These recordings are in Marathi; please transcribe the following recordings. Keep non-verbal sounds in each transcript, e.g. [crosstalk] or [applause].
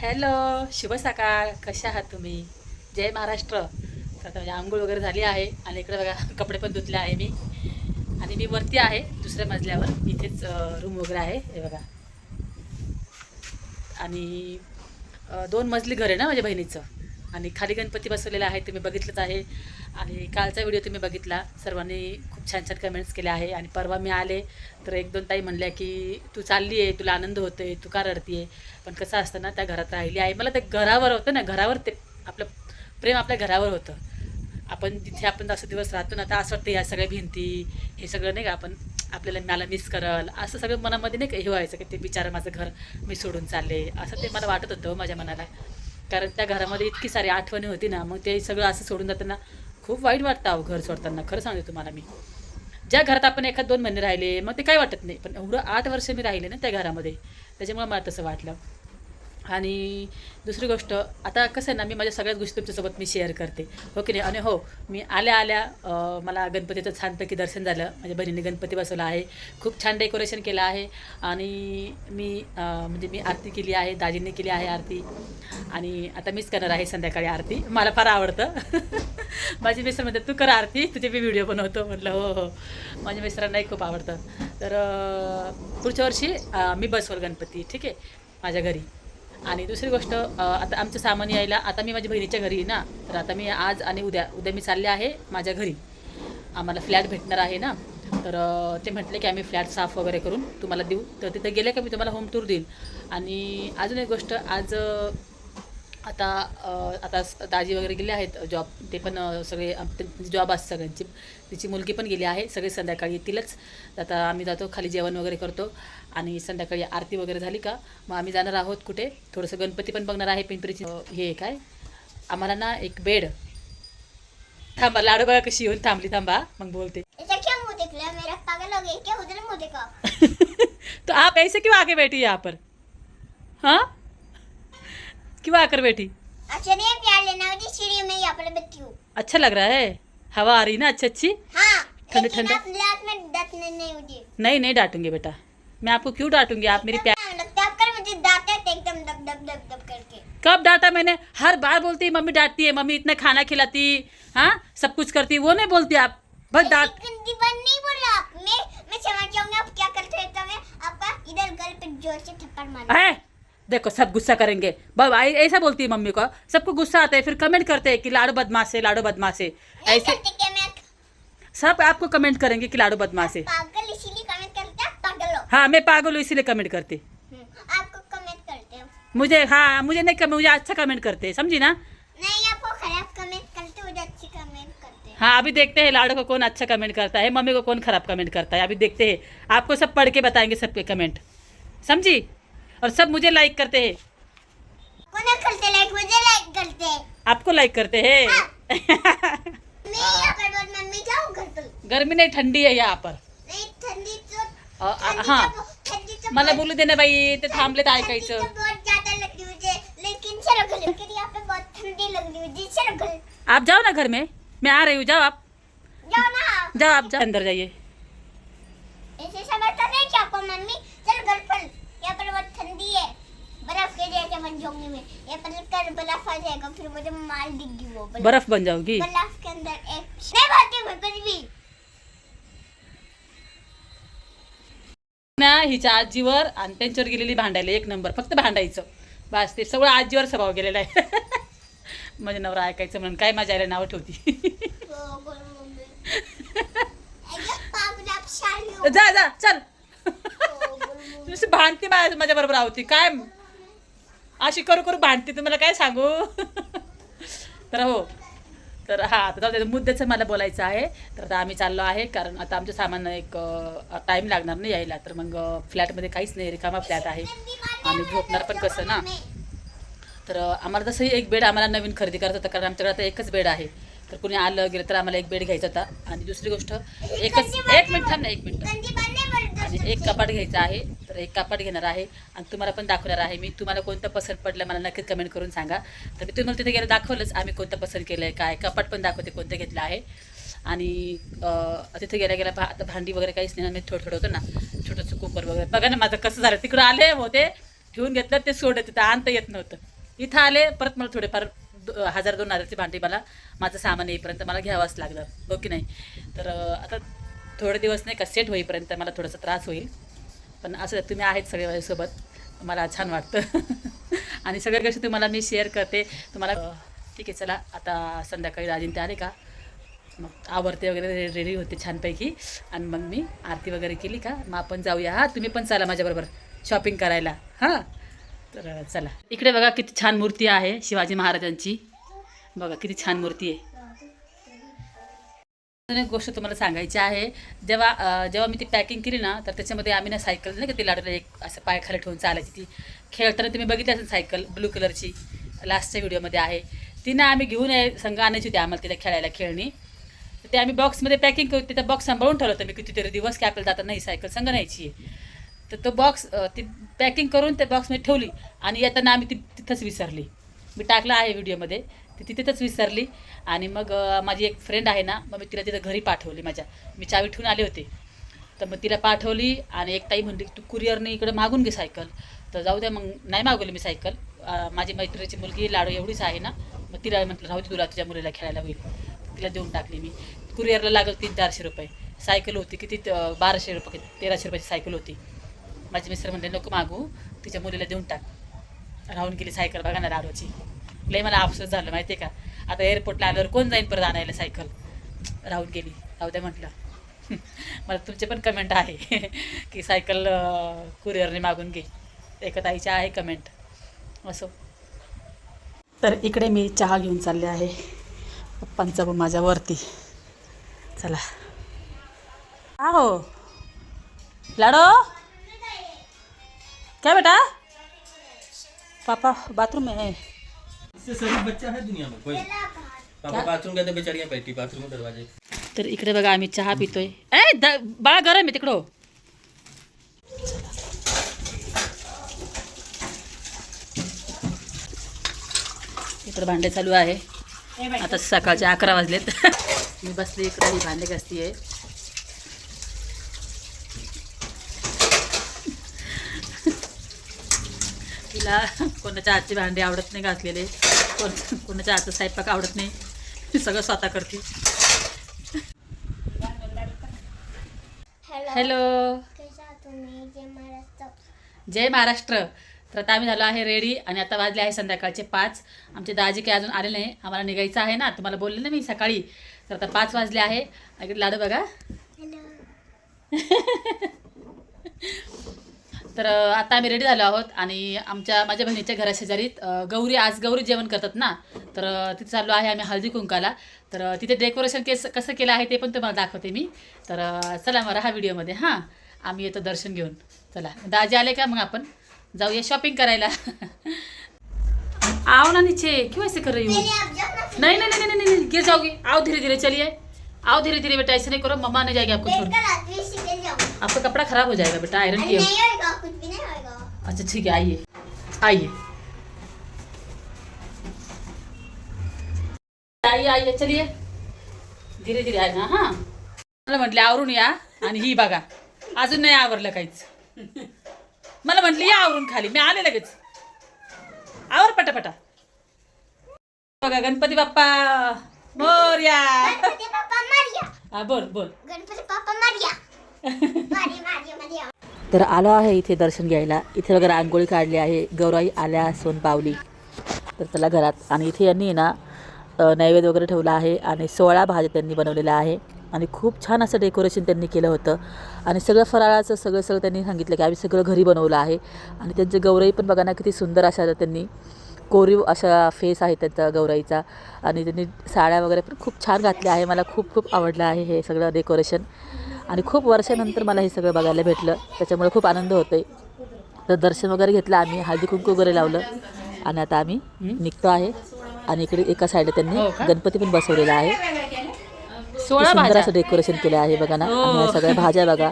हॅलो शुभ सकाळ. कशा आहात तुम्ही? जय महाराष्ट्र. तर आता म्हणजे आंघोळ वगैरे झाली आहे आणि इकडे बघा [laughs] कपडे पण धुतले आहे मी. आणि मी वरती आहे दुसऱ्या मजल्यावर. इथेच रूम वगैरे आहे हे बघा. आणि दोन मजली घर आहे ना माझ्या बहिणीचं. आणि खाली गणपती बसवलेला आहे तुम्ही बघितलंच आहे. आणि कालचा व्हिडिओ तुम्ही बघितला. सर्वांनी खूप छान छान कमेंट्स केले आहे. आणि परवा मी आले तर एक दोन ताई म्हणल्या की तू चालली आहे तुला आनंद होतोय तू का रडती आहे पण कसं असतं ना त्या घरात राहिली आहे मला ते घरावर होतं ना घरावर ते आपलं प्रेम आपल्या घरावर होतं. आपण जिथे आपण जास्त दिवस राहतो ना तर असं वाटतं या सगळ्या भिंती हे सगळं नाही का आपण आपल्याला मला मिस करल. असं सगळं मनामध्ये नाही का हे व्हायचं की ते बिचारं माझं घर मी सोडून चालले. असं ते मला वाटत होतं हो, माझ्या मनाला. कारण त्या घरामध्ये इतकी सारी आठवणी होती ना मग ते सगळं असं सोडून जाताना खूप वाईट वाटतं अहो घर सोडताना. खरं सांगते तुम्हाला मी. ज्या घरात आपण एखाद दोन महिने राहिले मग ते काही वाटत नाही. पण एवढं आठ वर्ष मी राहिले ना त्या घरामध्ये त्याच्यामुळे मला तसं वाटलं. आणि दुसरी गोष्ट आता कसं आहे ना मी माझ्या सगळ्याच गोष्टी तुमच्यासोबत मी शेअर करते. हो की नाही? आणि हो मी आल्या आल्या मला गणपतीचं छानपैकी दर्शन झालं. माझ्या बहिणीने गणपती बसवला आहे. खूप छान डेकोरेशन केलं आहे. आणि मी म्हणजे मी आरती केली आहे. दाजींनी केली आहे आरती. आणि आता मीच करणार आहे संध्याकाळी आरती. मला फार आवडतं. [laughs] माझी मिस्टर म्हणतात तू कर आरती तुझे मी व्हिडिओ बनवतो. म्हटलं हो हो. माझ्या मिस्टरांनाही खूप आवडतं. तर पुढच्या वर्षी मी बसवर गणपती. ठीक आहे? माझ्या घरी. आणि दुसरी गोष्ट आता आमचं सामान यायला आता मी माझ्या बहिणीच्या घरी ना तर आता मी आज आणि उद्या उद्या मी चालले आहे माझ्या घरी. आम्हाला फ्लॅट भेटणार आहे ना तर ते म्हटले की आम्ही फ्लॅट साफ वगैरे करून तुम्हाला देऊ. तर तिथे गेले का मी तुम्हाला होम टूर देईन आणि अजून एक गोष्ट आज आता आता दाजी वगैरे गेले आहेत जॉब ते पण सगळे म्हणजे जॉब असतात सगळ्यांची. तिची मुलगी पण गेली आहे सगळे संध्याकाळी येतीलच. आता आम्ही जातो खाली जेवण वगैरे करतो. आणि संध्याकाळी आरती वगैरे झाली का मग आम्ही जाणार आहोत कुठे? थोडंसं गणपती पण बघणार आहे पिंपरीची. हे काय? आम्हाला ना एक बेड. थांबा लाडू बघा कशी येऊन थांबली. थांबा मग बोलते. हो [laughs] तो आप ऐसे क्यों आके बैठी यहाँ पर? हाँ? क्यों आकर बैठी? अच्छा नहीं प्यार लेना सीढ़ी में यहाँ पर बैठी हूँ। अच्छा लग रहा है। हवा आ रही ना अच्छी अच्छी हाँ ठंडे- ठंडे? नहीं नहीं डांटूंगी बेटा। मैं आपको क्यों डांटूंगी? आप मेरी प्यार इतना लगता है आपका मुझे दांत है एकदम दब दब दब दब करके। कब डांटा मैंने? हर बार बोलती है मम्मी डांटती है मम्मी इतना खाना खिलाती हाँ? सब कुछ करती वो नहीं बोलती आप। बस डांट ऐसी गंदी बात नहीं बोला आप मैं मैं समझ जाऊंगी आप क्या करते रहते होंगे आपका इधर गल पे जोर से थप्पड़ मार। है? देखो सब गुस्सा करेंगे। बब आई- ऐसा बोलती है मम्मी को। सबको गुस्सा आता है फिर कमेंट करते हैं कि लाडो बदमाश है लाडो बदमाश है। नहीं ऐसे करते क्या मैं? सब आपको कमेंट करेंगे कि लाडो बदमाश है। हैं हो हाँ मैं पागल हूँ इसीलिए कमेंट करती। आपको कमेंट करते हैं। मुझे हाँ मुझे नहीं कमेंट मुझे अच्छा कमेंट करते हैं समझी ना? नहीं आपको खराब कमेंट करते मुझे अच्छी कमेंट करते हाँ। अभी देखते हैं लाडो को कौन अच्छा कमेंट करता है मम्मी को कौन खराब कमेंट करता है अभी देखते हैं। आपको सब पढ़ के बताएँगे सबके कमेंट समझी? और सब मुझे लाइक करते हैं। कोना करते लाइक मुझे लाइक करते हैं। आपको लाइक करते हैं? [laughs] मैं यहाँ पर मम्मी जाऊँ घर पर? गर्मी नहीं ठंडी है यहाँ पर। नहीं ठंडी हाँ. तो तो मला बोलू दे ना बाई ते थांबलेत ठंडी तो ऐकायचं आप जाओ ना घर में. मैं आ रही हूँ जाओ आप. जाओ ना. जाओ आप जाओ. अंदर जाइए. ऐसे समझता नहीं क्या आपको मम्मी. चल घर पर. यहाँ पर बहुत ठंडी है. बर्फ़ के जैसे बन जाऊँगी मैं. यहाँ पर कल बर्फ़ आ जाएगा फिर मुझे मार देगी वो बर्फ़. बन जाओगी. बर्फ़ के अंदर एक नहीं भागती मैं कुछ भी. ना हिच्या आजीवर आणि त्यांच्यावर गेलेली भांडायला एक नंबर फक्त भांडायचं. बस ते सगळं आजीवर स्वभाव गेलेला आहे. [laughs] माझ्या नवरा ऐकायचं म्हणून काय माझ्या आईला नावं ठेवती? [laughs] जा जा चल. [laughs] हो, भांडते माझ्या बरोबर आवती. काय? अशी करू करू भांडते तुम्हाला काय सांगू? तर हो तर हा आता जाऊ मुद्द्याचं मला बोलायचं आहे. तर आता आम्ही चाललो आहे कारण आता आमचं सामान एक टाईम लागणार नाही यायला. तर मग फ्लॅटमध्ये काहीच नाही रिकामा फ्लॅट आहे. आणि झोपणार पण कसं ना? तर आम्हाला तसंही एक बेड आम्हाला नवीन खरेदी करायचा होता कारण आमच्याकडे आता एकच बेड आहे. तर कुणी आलं गेलं तर आम्हाला एक बेड घ्यायचा होता. आणि दुसरी गोष्ट एकच एक मिनिट थांब ना एक मिनिट गंदी बात नहीं बोलते आणि एक कपाट घ्यायचं आहे तर एक कपाट घेणार आहे. आणि तुम्हाला पण दाखवणार आहे मी. तुम्हाला कोणतं पसंत पडलं मला नक्कीच कमेंट करून सांगा. तर मी तुम्हाला तिथे गेलं दाखवलंच आम्ही कोणतं पसंत केलं आहे काय कपाट पण दाखवते कोणतं घेतलं आहे. आणि तिथे गेल्या गेल्या भा आता भांडी वगैरे काहीच नाही मी थोडं थोडं होतं ना छोटंसं कुकर वगैरे. बघा ना माझं कसं झालं तिकडं आले होते ठेवून घेतलं ते सोडत तिथं आणता येत नव्हतं. इथं आले परत मला थोडेफार हजार दोन हजारची भांडी मला माझं सामान येईपर्यंत मला घ्यावंच लागलं. हो की नाही? तर आता थोडे दिवस नाही का सेट होईपर्यंत मला थोडासा त्रास होईल. पण असं तुम्ही आहेत सगळे माझ्यासोबत. मला छान वाटतं. [laughs] आणि सगळ्या गोष्टी तुम्हाला मी शेअर करते. तुम्हाला ठीक आहे चला आता संध्याकाळी राजीन ते आले का? मग आवरते वगैरे रेडी होते छानपैकी. आणि मग मी आरती वगैरे केली का? मग आपण जाऊया. हां तुम्ही पण चला माझ्याबरोबर शॉपिंग करायला. हां? तर चला. इकडे बघा किती छान मूर्ती आहे शिवाजी महाराजांची. बघा किती छान मूर्ती आहे. एक गोष्ट तुम्हाला सांगायची आहे. जेव्हा जेव्हा मी ती पॅकिंग केली ना तर त्याच्यामध्ये आम्ही ना सायकल नाही का ती लाडूला एक असं पाय खाली ठेवून चालायची. ती खेळताना तुम्ही बघितली असेल सायकल ब्लू कलरची लास्टच्या व्हिडिओमध्ये आहे. ती ना आम्ही घेऊन आहे संघ आणायची होती आम्हाला तिला खेळायला खेळणी. तर ते आम्ही बॉक्समध्ये पॅकिंग करू तिथं बॉक्स सांभाळून ठेवलं होतं मी. कितीतरी दिवस की आपल्याला जाता नाही सायकल संघ न्यायची आहे. तर तो बॉक्स ती पॅकिंग करून त्या बॉक्समध्ये ठेवली आणि येताना आम्ही ती तिथंच विसरली. मी टाकलं आहे व्हिडिओमध्ये ती तिथेच विसरली. आणि मग माझी एक फ्रेंड आहे ना मग मी तिला तिथं घरी पाठवली माझ्या. मी चावी ठेवून आले होते. तर मग तिला पाठवली आणि एक ताई म्हणली तू कुरिअरने इकडे मागून घे सायकल. तर जाऊ द्या मग नाही मागवली मी सायकल. माझी मैत्रीची मुलगी लाडू एवढीच आहे ना मग तिला म्हटलं राहू दे तुला तुझ्या मुलीला खेळायला होईल. तिला देऊन टाकली मी. कुरिअरला लागल तीन चारशे रुपये. सायकल होती किती बाराशे रुपये तेराशे रुपयाची सायकल होती. माझे मिस्टर म्हणले नको मागू तिच्या मुलीला देऊन टाक. राहून गेली सायकल बघा ना लाडूची. लय मला अफसोस झालं माहिती का? आता एअरपोर्टला आल्यावर कोण जाईन परत आणायला सायकल राहून गेली. राहू द्या म्हटलं. [laughs] मला तुमचे पण कमेंट आहे. [laughs] की सायकल कुरिअरने मागून घे. एका ताईच्या आहे कमेंट असो. तर इकडे मी चहा घेऊन चालले आहे. पप्पांचा पण माझ्यावरती चला. हा हो. लाडो? काय बेटा? पापा बाथरूम आहे. इससे शरीफ बच्चा है दुनिया में कोई। पापा बाथरूम गए थे बेचारियां बैठी बाथरूम में दरवाजे तर इकडे बघा आम्ही चहा पितोय. ए द बाळा गरम आहे तिकडं इकडे भांडे चालू आहे. आता सकाळचे अकरा वाजलेत. [laughs] मी बसली इकडे ही भांडे घासती आहे तिला कोणाच्या हातची भांडी आवडत नाही घासलेले कोण कोणाच्या हातचा स्वयंपाक आवडत नाही. ती सगळं स्वतः करते. हॅलो जय महाराष्ट्र. तर आता आम्ही झालो आहे रेडी आणि आता वाजले आहे संध्याकाळचे पाच. आमचे दाजी काही अजून आले नाही. आम्हाला निघायचं आहे ना. तुम्हाला बोलले ना मी सकाळी. तर आता पाच वाजले आहे. लाडू बघा. [laughs] तर आता आम्ही रेडी झालो आहोत आणि आमच्या माझ्या बहिणीच्या घराशेजारीत गौरी आज गौरी जेवण करतात ना? तर तिथे चाललो आहे आम्ही हळदी कुंकाला. तर तिथे डेकोरेशन केस कसं केलं आहे ते पण तुम्हाला दाखवते मी. तर चला मग हा व्हिडिओमध्ये हां? आम्ही येतो दर्शन घेऊन. चला दाजी आले का मग आपण? जाऊया शॉपिंग करायला. [laughs] आओ ना नीचे क्यों ऐसे कर रही हो? नहीं नहीं नहीं नहीं नहीं गिर जाओगी आओ धीरे धीरे चलिए. आओ धीरे धीरे बेटा ऐसे नहीं करो मम्मा नहीं जाएगी आपको छोड़ आपका कपड़ा खराब हो जाएगा बेटा आयरन किया नहीं होएगा कुछ भी नहीं होएगा। अच्छा ठीक है आइए। आइए। आइए आइए चलिए। धीरे धीरे आहे ना हां। मला म्हटले आवरून या आणि ही बघा. अजून नाही आवरलं काहीच. मला म्हटली या आवरून खाली. मी आले लगेच. आवर पटापटा. बघा गणपती बाप्पा मोर्या. गणपती बाप्पा मारिया. हा बोल बोल. गणपती बाप्पा मारिया. तर आलो आहे इथे दर्शन घ्यायला. इथे वगैरे रांगोळी काढली आहे. गौराई आल्या सोन पावली. तर त्याला घरात. आणि इथे यांनी ना नैवेद्य वगैरे ठेवला आहे आणि सोळा भाज्या त्यांनी बनवलेल्या आहे. आणि खूप छान असं डेकोरेशन त्यांनी केलं होतं. आणि सगळं फराळाचं सगळं सगळं त्यांनी सांगितलं की आम्ही सगळं घरी बनवलं आहे. आणि त्यांचे गौराई पण बघा ना किती सुंदर अशा त्यांनी कोरीव अशा फेस आहे त्यांचा गौराईचा. आणि त्यांनी साड्या वगैरे पण खूप छान घातल्या आहे. मला खूप खूप आवडलं आहे हे सगळं डेकोरेशन. आणि खूप वर्षानंतर मला हे सगळं बघायला भेटलं. त्याच्यामुळे खूप आनंद होतो आहे तर दर्शन वगैरे घेतलं आम्ही हळदी कुंकू वगैरे लावलं. आणि आता आम्ही निघतो आहे. आणि इकडे एका साईडला त्यांनी हो? गणपती पण बसवलेला आहे. सुंदर हो. असं डेकोरेशन केलं आहे बघा ना. आणि ह्या सगळ्या भाज्या बघा.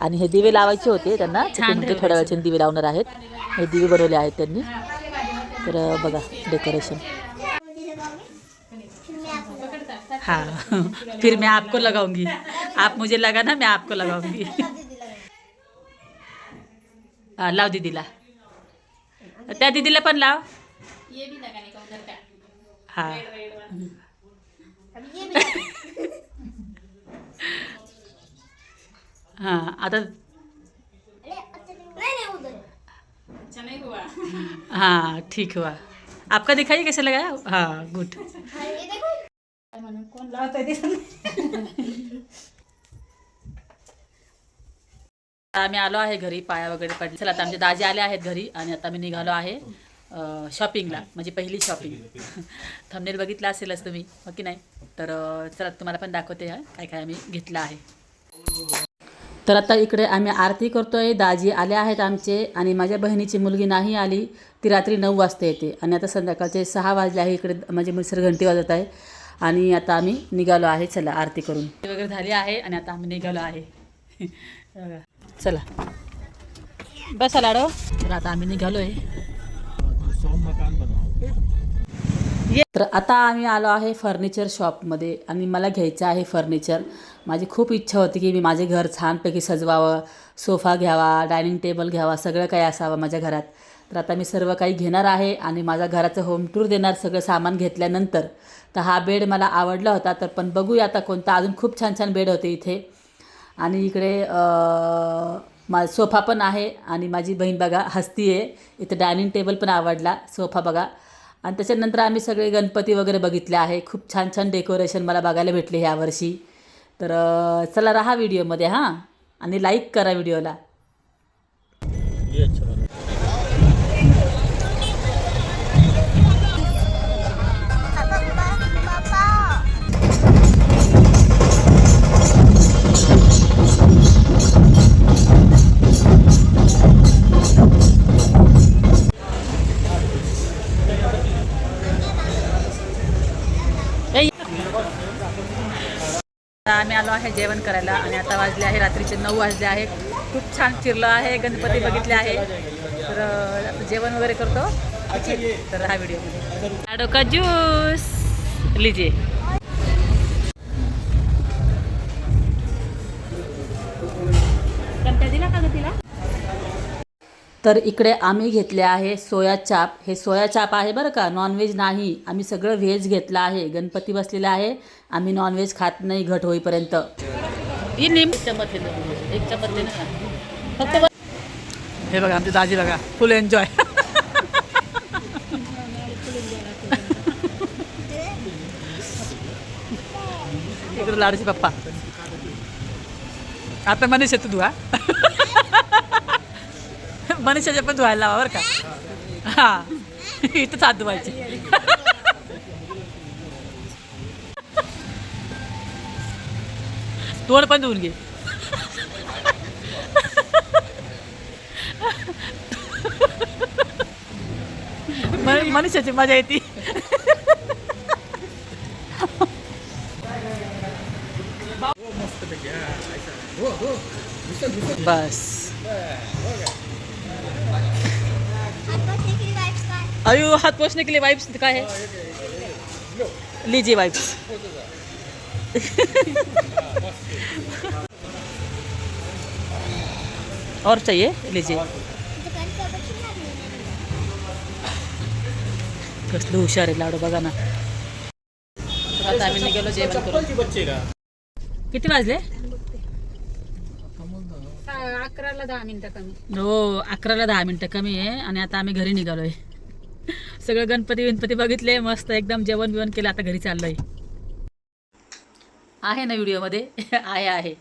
आणि हे दिवे लावायचे होते त्यांना. छान म्हणजे थोड्या वेळाचे दिवे लावणार आहेत. हे दिवे बनवले आहेत त्यांनी. तर बघा डेकोरेशन. हाँ. [laughs] फिर मैं आपको लगाऊंगी. आप मुझे लगाना मैं आपको लगाऊंगी। [laughs] हा, लाव दीदीला त्या दीदीला पण लाव ये भी लगाने का उधर का हाँ। रेड रेड वाला। अब ये भी हाँ आता अरे अच्छा नहीं नहीं उधर। अच्छा नहीं हुआ। हाँ ठीक हुआ। आपका दिखाइए कैसे लगा? हाँ गुड [laughs] हाँ, ये देखो म्हणून कोण लावतंय ते आम्ही आलो आहे घरी पाया वगैरे पडले. चला आता आमचे दाजी आले आहेत घरी आणि आता मी निघालो आहे शॉपिंगला म्हणजे पहिली शॉपिंग थंबनेल बघितला असेलच तुम्ही हो की नाही? तर चला तुम्हाला पण दाखवते हा काय काय आम्ही घेतलं आहे. तर आता इकडे आम्ही आरती करतोय दाजी आले आहेत आमचे आणि माझ्या बहिणीची मुलगी नाही आली ती रात्री नऊ वाजता येते आणि आता संध्याकाळचे सहा वाजले आहे इकडे म्हणजे मिसर घंटी वाजत आहे आणि आता आम्ही निघालो आहे चला आरती करून. वगैरे झाली आहे आणि आता आम्ही निघालो आहे. [laughs] चला. बसा लाडो तर आता आम्ही निघालो आहे तर आता आम्ही आलो आहे फर्निचर शॉपमध्ये आणि मला घ्यायचं आहे फर्निचर. माझी खूप इच्छा होती की मी माझे घर छानपैकी सजवावं सोफा घ्यावा डायनिंग टेबल घ्यावा सगळं काही असावं माझ्या घरात. तर आता मी सर्व काही घेणार आहे आणि माझ्या घराचं होम टूर देणार सगळं सामान घेतल्यानंतर. तर हा बेड मला आवडला होता तर पण बघूया आता कोणता. अजून खूप छान छान बेड होते इथे. आणि इकडे मा सोफा पण आहे आणि माझी बहीण बघा हसती आहे. इथं डायनिंग टेबल पण आवडला सोफा बघा. आणि त्याच्यानंतर आम्ही सगळे गणपती वगैरे बघितले आहे. खूप छान छान डेकोरेशन मला बघायला भेटले ह्यावर्षी तर चला राहा व्हिडिओमध्ये हां. आणि लाईक करा व्हिडिओला. जेवण करायला आणि आता वाजले आहे रात्रीचे नऊ वाजले आहे. खूप छान फिरलं आहे गणपती बघितले आहे. तर जेवण वगैरे करतो. तर हा व्हिडिओ. लाडो ज्यूस. लिजे तर इकडे आम्ही घेतले आहे सोया चाप. हे सोया चाप आहे बरं का? नॉनव्हेज नाही. आम्ही सगळं व्हेज घेतलं आहे. गणपती बसलेला आहे. आम्ही नॉनव्हेज खात नाही घट होईपर्यंत. ही फक्त हे बघा आमची दाजी बघा. फुल एन्जॉय इकडे लाडूचे पप्पा. आता मनीष येतो तू हा? मनीषाच्या पण धुवायला लावा बरं का. हा इथंच हात धुवायचे. तोंड पण धुवून घे. मनुष्याची मजा येते. बस हात की का अयो हाथ पोछने के लिए वाइप्स काय है? लीजिए वाइप्स और चाहिए? लीजिए. कसलं हुशार आहे लाडू बघा ना. आता आम्ही निघालो जेवण करून. चप्पल की बच्चे का किती वाजले? अकराला दहा मिनिटं कमी. हो अकराला दहा मिनटं कमी आहे आणि आता आम्ही घरी निघालोय. सगळं गणपती विणपती बघितले मस्त एकदम जेवण बिवण केलं आता घरी चाललंय. आहे ना व्हिडिओमध्ये? [laughs] आहे आहे.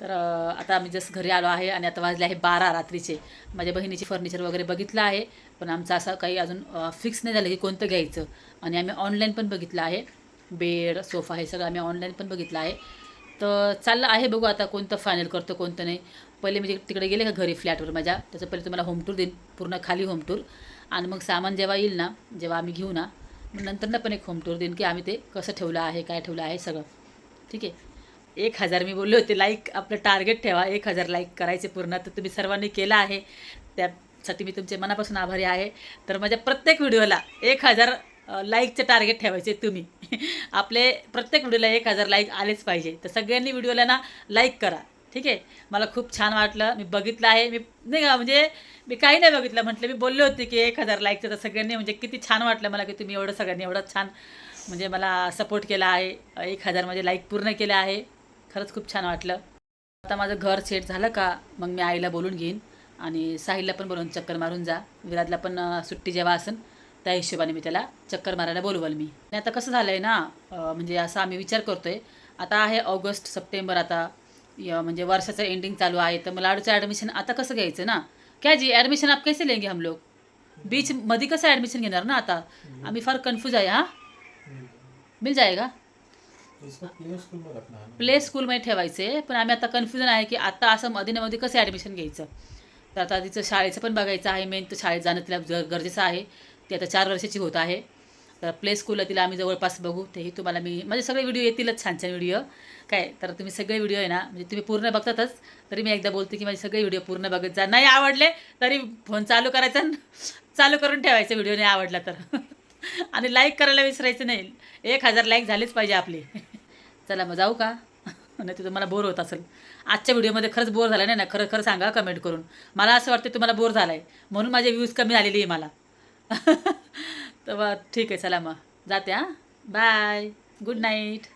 तर आता आम्ही जस्ट घरी आलो आहे आणि आता वाजले आहे बारा रात्रीचे. माझ्या बहिणीचे फर्निचर वगैरे बघितलं आहे पण आमचं असं काही अजून फिक्स नाही झालं की कोणतं घ्यायचं. आणि आम्ही ऑनलाईन पण बघितलं आहे. बेड सोफा हे सगळं आम्ही ऑनलाईन पण बघितलं आहे. तर चाललं आहे बघू आता कोणतं फायनल करतो कोणतं नाही. पहिले म्हणजे तिकडे गेले का घरी फ्लॅटवर माझ्या त्याचं पहिले तुम्हाला होम टूर देईन. पूर्ण खाली होम टूर आणि मग सामान जेव्हा येईल ना जेव्हा आम्ही घेऊ ना मग नंतर ना पण एक होम टूर देईन की आम्ही ते कसं ठेवलं आहे काय ठेवलं आहे सगळं. ठीक आहे? एक हजार मी बोलले होते लाईक आपलं टार्गेट ठेवा एक हजार लाईक करायचे पूर्ण. तर तुम्ही सर्वांनी केलं आहे. त्यासाठी मी तुमचे मनापासून आभारी आहे. तर माझ्या प्रत्येक व्हिडिओला एक हजार लाईकचं टार्गेट ठेवायचे तुम्ही. [laughs] आपले प्रत्येक व्हिडिओला एक हजार लाईक आलेच पाहिजे. तर सगळ्यांनी व्हिडिओला ना लाईक करा. ठीक आहे? मला खूप छान वाटलं. मी बघितलं आहे. मी नाही का म्हणजे मी काही नाही बघितलं. म्हटलं मी बोलले होते की एक हजार लाईकचं तर सगळ्यांनी म्हणजे किती छान वाटलं मला की तुम्ही एवढं सगळ्यांनी एवढं छान म्हणजे मला सपोर्ट केला आहे. एक हजार म्हणजे लाईक पूर्ण केलं आहे. खरंच खूप छान वाटलं. आता माझं घर सेट झालं का मग मी आईला बोलून घेईन आणि साहिलला पण बोलून चक्कर मारून जा. विराजला पण सुट्टी जेव्हा असेल त्या हिशोबाने मी त्याला चक्कर मारायला बोलवल मी. आणि आता कसं झालं आहे ना म्हणजे असा आम्ही विचार करतो आहे आता आहे ऑगस्ट सप्टेंबर आता. म्हणजे वर्षाचं एंडिंग चालू आहे तर मला लाडूचं ॲडमिशन आता कसं घ्यायचं ना? क्या जी ॲडमिशन आप कैसे लेंगे हम लोग? बीच मध्ये कसं ॲडमिशन घेणार ना आता? आम्ही फार कन्फ्यूज आहे हां? मिल जाएगा? प्ले स्कूलमध्ये ठेवायचे पण आम्ही आता कन्फ्युजन आहे की आता असं मध्ये मध्ये कसं ॲडमिशन घ्यायचं? तर आता तिचं शाळेचं पण बघायचं आहे मेन तर शाळेत जाणं तिला गरजेचं आहे. ती आता चार वर्षाची होत आहे. तर प्ले स्कूलला तिला आम्ही जवळपास बघू तेही तुम्हाला मी माझे सगळे व्हिडिओ येतीलच छान छान व्हिडिओ काय तर तुम्ही सगळे व्हिडिओ आहे ना म्हणजे तुम्ही पूर्ण बघतातच तरी मी एकदा बोलते की माझे सगळे व्हिडिओ पूर्ण बघत जा. नाही आवडले तरी फोन चालू करायचा आणि चालू करून ठेवायचा व्हिडिओ नाही आवडला तर. आणि लाईक करायला विसरायचं नाही. एक हजार लाईक झालेच पाहिजे आपले. चला मग जाऊ का? नाही ते तुम्हाला बोर होत असेल. आजच्या व्हिडिओमध्ये खरंच बोर झाला नाही ना? खरं खरं सांगा कमेंट करून. मला असं वाटतं तुम्हाला बोर झाला आहे म्हणून माझे व्ह्यूज कमी झालेली आहे मला. [laughs] तर ठीक आहे चला मग. जाते हां? Bye good night